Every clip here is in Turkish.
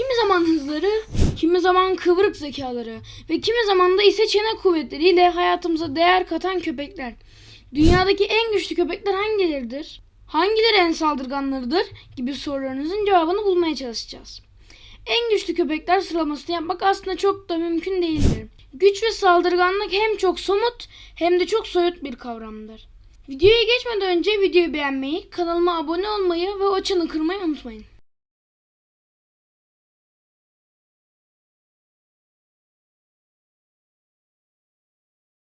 Kimi zaman hızları, kimi zaman kıvrık zekaları ve kimi zaman da ise çene kuvvetleriyle hayatımıza değer katan köpekler. Dünyadaki en güçlü köpekler hangileridir? Hangileri en saldırganlarıdır? gibi sorularınızın cevabını bulmaya çalışacağız. En güçlü köpekler sıralamasını yapmak aslında çok da mümkün değildir. Güç ve saldırganlık hem çok somut hem de çok soyut bir kavramdır. Videoya geçmeden önce videoyu beğenmeyi, kanalıma abone olmayı ve o çanı kırmayı unutmayın.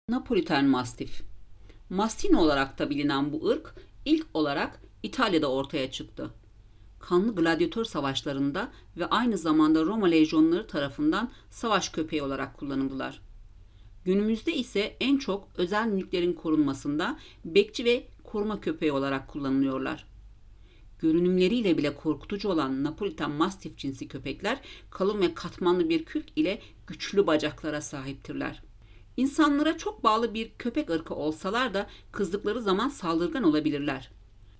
Napoliten Mastif. Mastino olarak da bilinen bu ırk ilk olarak İtalya'da ortaya çıktı. Kanlı gladyatör savaşlarında ve aynı zamanda Roma lejyonları tarafından savaş köpeği olarak kullanıldılar. Günümüzde ise en çok özel mülklerin korunmasında bekçi ve koruma köpeği olarak kullanılıyorlar. Görünümleriyle bile korkutucu olan Napoliten Mastiff cinsi köpekler kalın ve katmanlı bir kürk ile güçlü bacaklara sahiptirler. İnsanlara çok bağlı bir köpek ırkı olsalar da kızdıkları zaman saldırgan olabilirler.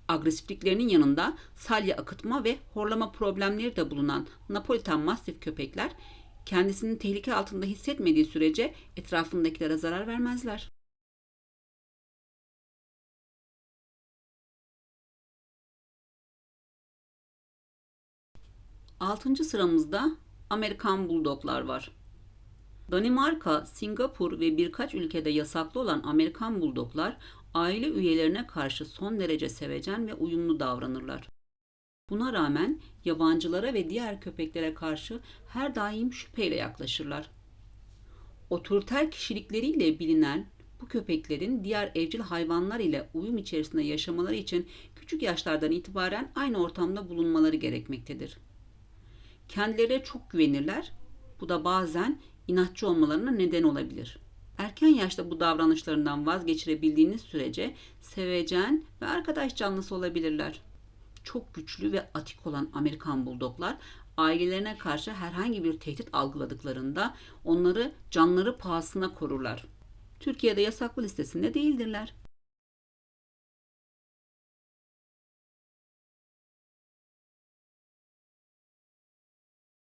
Agresifliklerinin yanında salya akıtma ve horlama problemleri de bulunan Napoliten Mastiff köpekler kendisini tehlike altında hissetmediği sürece etrafındakilere zarar vermezler. Altıncı sıramızda Amerikan Bulldoglar var. Danimarka, Singapur ve birkaç ülkede yasaklı olan Amerikan Bulldoglar aile üyelerine karşı son derece sevecen ve uyumlu davranırlar. Buna rağmen yabancılara ve diğer köpeklere karşı her daim şüpheyle yaklaşırlar. Otoriter kişilikleriyle bilinen bu köpeklerin diğer evcil hayvanlar ile uyum içerisinde yaşamaları için küçük yaşlardan itibaren aynı ortamda bulunmaları gerekmektedir. Kendilerine çok güvenirler. Bu da bazen inatçı olmalarına neden olabilir. Erken yaşta bu davranışlarından vazgeçirebildiğiniz sürece sevecen ve arkadaş canlısı olabilirler. Çok güçlü ve atik olan Amerikan buldoglar ailelerine karşı herhangi bir tehdit algıladıklarında onları canları pahasına korurlar. Türkiye'de yasaklı listesinde değildirler.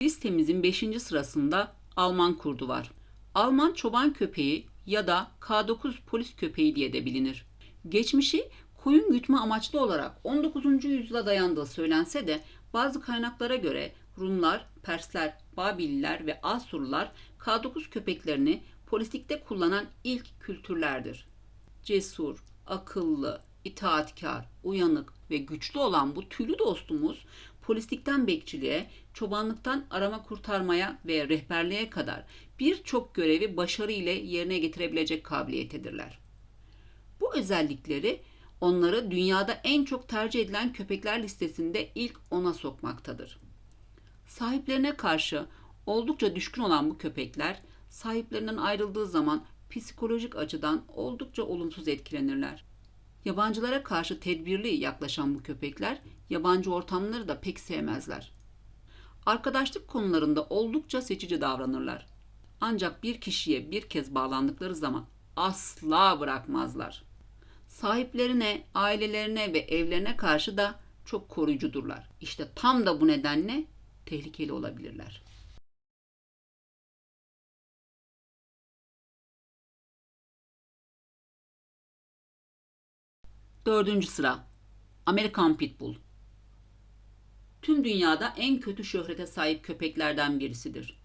Listemizin 5. sırasında Alman kurdu var. Alman çoban köpeği ya da K9 polis köpeği diye de bilinir. Geçmişi koyun gütme amaçlı olarak 19. yüzyıla dayandığı söylense de bazı kaynaklara göre Rumlar, Persler, Babililer ve Asurlular K9 köpeklerini polislikte kullanan ilk kültürlerdir. Cesur, akıllı, itaatkar, uyanık ve güçlü olan bu tüylü dostumuz polislikten bekçiliğe, çobanlıktan arama kurtarmaya ve rehberliğe kadar birçok görevi başarı ile yerine getirebilecek kabiliyetedirler. Bu özellikleri onları dünyada en çok tercih edilen köpekler listesinde ilk ona sokmaktadır. Sahiplerine karşı oldukça düşkün olan bu köpekler sahiplerinden ayrıldığı zaman psikolojik açıdan oldukça olumsuz etkilenirler. Yabancılara karşı tedbirli yaklaşan bu köpekler yabancı ortamları da pek sevmezler. Arkadaşlık konularında oldukça seçici davranırlar. Ancak bir kişiye bir kez bağlandıkları zaman asla bırakmazlar. Sahiplerine, ailelerine ve evlerine karşı da çok koruyucudurlar. İşte tam da bu nedenle tehlikeli olabilirler. Dördüncü sıra Amerikan Pitbull. Tüm dünyada en kötü şöhrete sahip köpeklerden birisidir.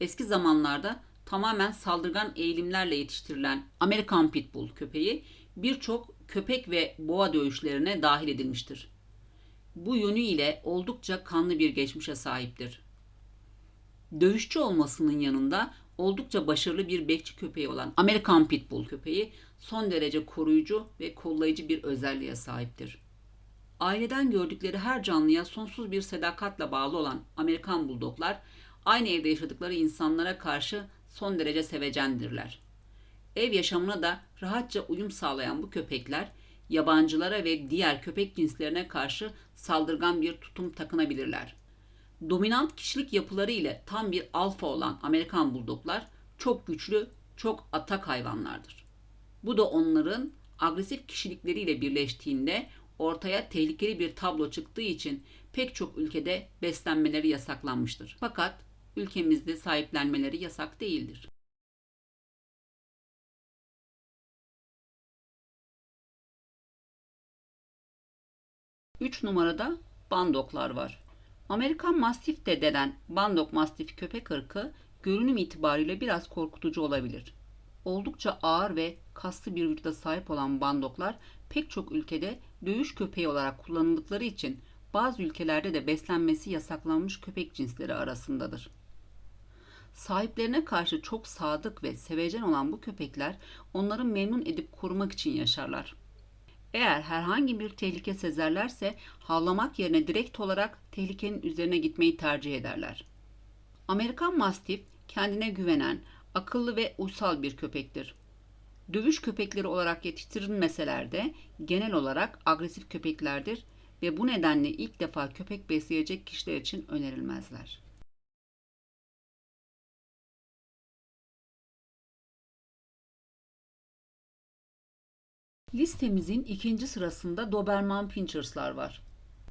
Eski zamanlarda tamamen saldırgan eğilimlerle yetiştirilen Amerikan Pitbull köpeği birçok köpek ve boğa dövüşlerine dahil edilmiştir. Bu yönüyle oldukça kanlı bir geçmişe sahiptir. Dövüşçü olmasının yanında oldukça başarılı bir bekçi köpeği olan Amerikan Pitbull köpeği son derece koruyucu ve kollayıcı bir özelliğe sahiptir. Aileden gördükleri her canlıya sonsuz bir sadakatle bağlı olan Amerikan Bulldoglar aynı evde yaşadıkları insanlara karşı son derece sevecendirler. Ev yaşamına da rahatça uyum sağlayan bu köpekler yabancılara ve diğer köpek cinslerine karşı saldırgan bir tutum takınabilirler. Dominant kişilik yapıları ile tam bir alfa olan Amerikan Bulldoglar çok güçlü, çok atak hayvanlardır. Bu da onların agresif kişilikleriyle birleştiğinde ortaya tehlikeli bir tablo çıktığı için pek çok ülkede beslenmeleri yasaklanmıştır. Fakat ülkemizde sahiplenmeleri yasak değildir. 3 numarada bandoklar var. Amerikan Mastif de denen bandok mastif köpek ırkı görünüm itibariyle biraz korkutucu olabilir. Oldukça ağır ve kaslı bir vücuda sahip olan bandoklar pek çok ülkede dövüş köpeği olarak kullanıldıkları için bazı ülkelerde de beslenmesi yasaklanmış köpek cinsleri arasındadır. Sahiplerine karşı çok sadık ve sevecen olan bu köpekler onları memnun edip korumak için yaşarlar. Eğer herhangi bir tehlike sezerlerse havlamak yerine direkt olarak tehlikenin üzerine gitmeyi tercih ederler. Amerikan Mastif kendine güvenen, akıllı ve uysal bir köpektir. Dövüş köpekleri olarak yetiştirilmeseler de genel olarak agresif köpeklerdir ve bu nedenle ilk defa köpek besleyecek kişiler için önerilmezler. Listemizin ikinci sırasında Doberman Pinschers'lar var.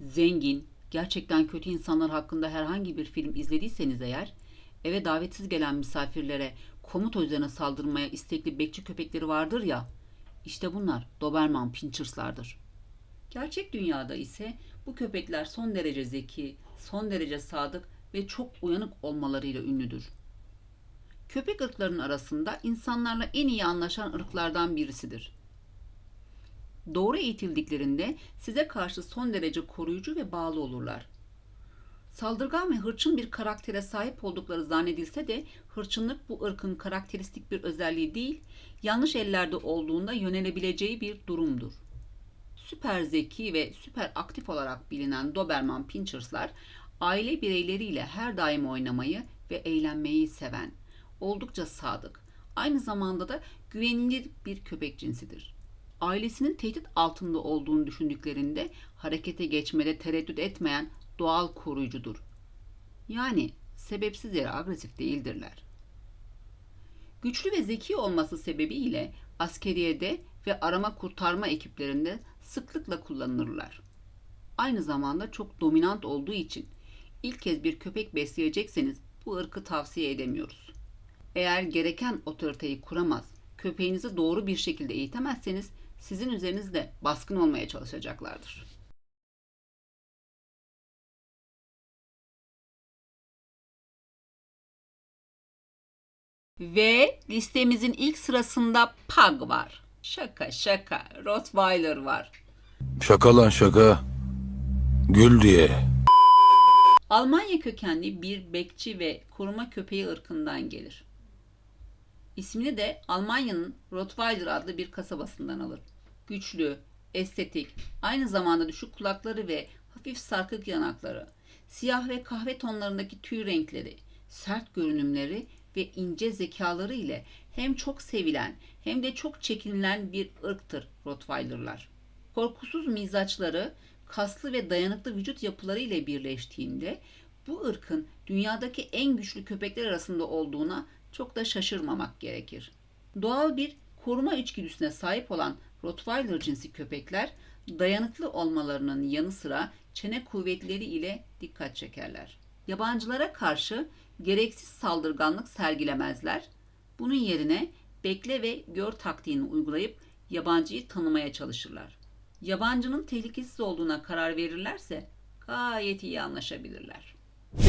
Zengin, gerçekten kötü insanlar hakkında herhangi bir film izlediyseniz eğer, eve davetsiz gelen misafirlere komuta üzerine saldırmaya istekli bekçi köpekleri vardır ya, işte bunlar Doberman Pinschers'lardır. Gerçek dünyada ise bu köpekler son derece zeki, son derece sadık ve çok uyanık olmalarıyla ünlüdür. Köpek ırklarının arasında insanlarla en iyi anlaşan ırklardan birisidir doğru eğitildiklerinde size karşı son derece koruyucu ve bağlı olurlar. Saldırgan ve hırçın bir karaktere sahip oldukları zannedilse de hırçınlık bu ırkın karakteristik bir özelliği değil, yanlış ellerde olduğunda yönelebileceği bir durumdur. Süper zeki ve süper aktif olarak bilinen Doberman Pinschers'lar aile bireyleriyle her daim oynamayı ve eğlenmeyi seven, oldukça sadık, aynı zamanda da güvenilir bir köpek cinsidir ailesinin tehdit altında olduğunu düşündüklerinde harekete geçmede tereddüt etmeyen doğal koruyucudur. Yani sebepsiz yere agresif değildirler. Güçlü ve zeki olması sebebiyle askeriyede ve arama kurtarma ekiplerinde sıklıkla kullanılırlar. Aynı zamanda çok dominant olduğu için ilk kez bir köpek besleyecekseniz bu ırkı tavsiye edemiyoruz. Eğer gereken otoriteyi kuramaz, köpeğinizi doğru bir şekilde eğitemezseniz sizin üzerinizde baskın olmaya çalışacaklardır. Ve listemizin ilk sırasında Pug var. Şaka şaka. Rottweiler var. Şaka lan şaka. Gül diye. Almanya kökenli bir bekçi ve koruma köpeği ırkından gelir. İsmini de Almanya'nın Rottweiler adlı bir kasabasından alır. Güçlü, estetik, aynı zamanda düşük kulakları ve hafif sarkık yanakları, siyah ve kahve tonlarındaki tüy renkleri, sert görünümleri ve ince zekaları ile hem çok sevilen hem de çok çekinilen bir ırktır Rottweiler'lar. Korkusuz mizaçları, kaslı ve dayanıklı vücut yapıları ile birleştiğinde bu ırkın dünyadaki en güçlü köpekler arasında olduğuna çok da şaşırmamak gerekir. Doğal bir koruma içgüdüsüne sahip olan Rottweiler cinsi köpekler dayanıklı olmalarının yanı sıra çene kuvvetleri ile dikkat çekerler. Yabancılara karşı gereksiz saldırganlık sergilemezler. Bunun yerine bekle ve gör taktiğini uygulayıp yabancıyı tanımaya çalışırlar. Yabancının tehlikesiz olduğuna karar verirlerse gayet iyi anlaşabilirler.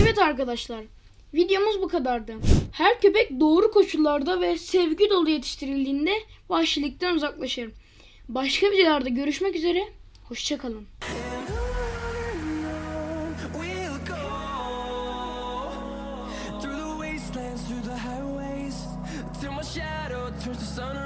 Evet arkadaşlar, videomuz bu kadardı. Her köpek doğru koşullarda ve sevgi dolu yetiştirildiğinde vahşilikten uzaklaşır. Başka videolarda görüşmek üzere, hoşçakalın. turns to sun.